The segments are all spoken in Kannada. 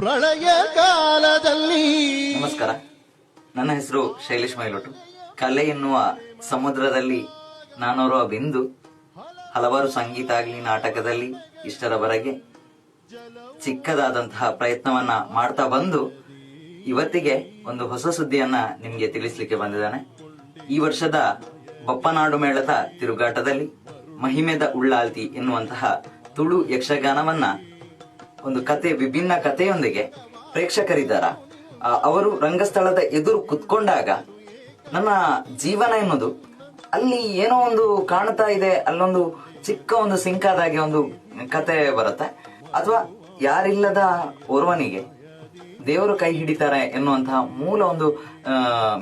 ಪ್ರಳಯ ಕಾಲದಲ್ಲಿ. ನಮಸ್ಕಾರ. ನನ್ನ ಹೆಸರು ಶೈಲೇಶ್ ಮೈಲೋಟು. ಕಲೆ ಎನ್ನುವ ಸಮುದ್ರದಲ್ಲಿ ನಾನೋರ್ವ ಬಿಂದು, ಹಲವಾರು ಸಂಗೀತ ಆಗಲಿ ನಾಟಕದಲ್ಲಿ ಇಷ್ಟರವರೆಗೆ ಚಿಕ್ಕದಾದಂತಹ ಪ್ರಯತ್ನವನ್ನ ಮಾಡ್ತಾ ಬಂದು ಇವತ್ತಿಗೆ ಒಂದು ಹೊಸ ಸುದ್ದಿಯನ್ನ ನಿಮ್ಗೆ ತಿಳಿಸ್ಲಿಕ್ಕೆ ಬಂದಿದ್ದಾನೆ. ಈ ವರ್ಷದ ಬಪ್ಪನಾಡು ಮೇಳದ ತಿರುಗಾಟದಲ್ಲಿ ಮಹಿಮೆದ ಉಳ್ಳಾಲ್ತಿ ಎನ್ನುವಂತಹ ತುಳು ಯಕ್ಷಗಾನವನ್ನ ಒಂದು ಕತೆ, ವಿಭಿನ್ನ ಕಥೆಯೊಂದಿಗೆ ಪ್ರೇಕ್ಷಕರಿದ್ದಾರ. ಅವರು ರಂಗಸ್ಥಳದ ಎದುರು ಕುತ್ಕೊಂಡಾಗ ನನ್ನ ಜೀವನ ಎನ್ನುವುದು ಅಲ್ಲಿ ಏನೋ ಒಂದು ಕಾಣ್ತಾ ಇದೆ, ಅಲ್ಲೊಂದು ಚಿಕ್ಕ ಒಂದು ಸಿಂಕಾದಾಗೆ ಒಂದು ಕತೆ ಬರುತ್ತೆ. ಅಥವಾ ಯಾರಿಲ್ಲದ ಓರ್ವನಿಗೆ ದೇವರು ಕೈ ಹಿಡಿತಾರೆ ಎನ್ನುವಂತಹ ಮೂಲ ಒಂದು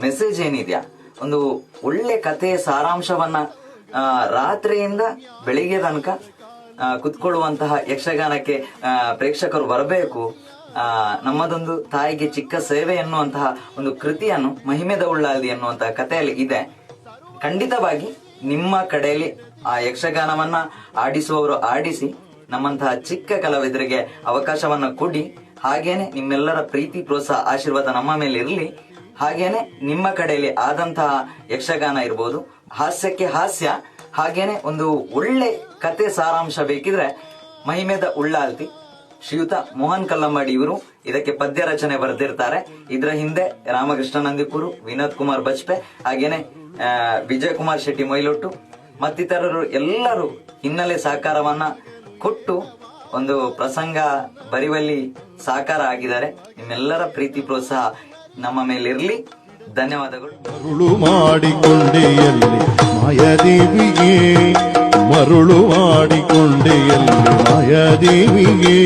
ಮೆಸೇಜ್ ಏನಿದೆಯಾ? ಒಂದು ಒಳ್ಳೆ ಕಥೆಯ ಸಾರಾಂಶವನ್ನ ರಾತ್ರಿಯಿಂದ ಬೆಳಿಗ್ಗೆ ತನಕ ಕುತ್ಕೊಳ್ಳುವಂತಹ ಯಕ್ಷಗಾನಕ್ಕೆ ಪ್ರೇಕ್ಷಕರು ಬರಬೇಕು. ನಮ್ಮದೊಂದು ತಾಯಿಗೆ ಚಿಕ್ಕ ಸೇವೆ ಎನ್ನುವಂತಹ ಒಂದು ಕೃತಿಯನ್ನು, ಮಹಿಮೆದ ಉಳ್ಳಾಲ್ದಿ ಎನ್ನುವಂತಹ ಕಥೆಯಲ್ಲಿ ಇದೆ. ಖಂಡಿತವಾಗಿ ನಿಮ್ಮ ಕಡೆಯಲ್ಲಿ ಆ ಯಕ್ಷಗಾನವನ್ನ ಆಡಿಸುವವರು ಆಡಿಸಿ, ನಮ್ಮಂತಹ ಚಿಕ್ಕ ಕಲಾವಿದರಿಗೆ ಅವಕಾಶವನ್ನ ಕೊಡಿ. ಹಾಗೇನೆ ನಿಮ್ಮೆಲ್ಲರ ಪ್ರೀತಿ, ಪ್ರೋತ್ಸಾಹ, ಆಶೀರ್ವಾದ ನಮ್ಮ ಮೇಲೆ ಇರಲಿ. ಹಾಗೇನೆ ನಿಮ್ಮ ಕಡೆಯಲ್ಲಿ ಆದಂತಹ ಯಕ್ಷಗಾನ ಇರ್ಬೋದು. ಹಾಸ್ಯಕ್ಕೆ ಹಾಸ್ಯ ಹಾಗೇನೆ ಒಂದು ಒಳ್ಳೆ ಕತೆ ಸಾರಾಂಶ ಬೇಕಿದ್ರೆ ಮಹಿಮೆದ ಉಳ್ಳಾಲ್ತಿ, ಶ್ರೀಯುತ ಮೋಹನ್ ಕಲ್ಲಂಬಾಡಿ ಇವರು ಇದಕ್ಕೆ ಪದ್ಯ ರಚನೆ ಬರೆದಿರ್ತಾರೆ. ಇದರ ಹಿಂದೆ ರಾಮಕೃಷ್ಣ ನಂದಿಪುರು, ವಿನೋದ್ ಕುಮಾರ್ ಬಜ್ಪೆ ಹಾಗೇನೆ ವಿಜಯ್ ಕುಮಾರ್ ಶೆಟ್ಟಿ ಮೊಯ್ಲೊಟ್ಟು ಮತ್ತಿತರರು ಎಲ್ಲರೂ ಹಿನ್ನೆಲೆ ಸಹಕಾರವನ್ನ ಕೊಟ್ಟು ಒಂದು ಪ್ರಸಂಗ ಬರಿವಲ್ಲಿ ಸಾಕಾರ ಆಗಿದ್ದಾರೆ. ನಿಮ್ಮೆಲ್ಲರ ಪ್ರೀತಿ ಪ್ರೋತ್ಸಾಹ ನಮ್ಮ ಮೇಲಿರಲಿ. ಧನ್ಯವಾದಗಳು. மாயதேவியே மருளுவாடிக்கொண்டே எல்லை மாயதேவியே.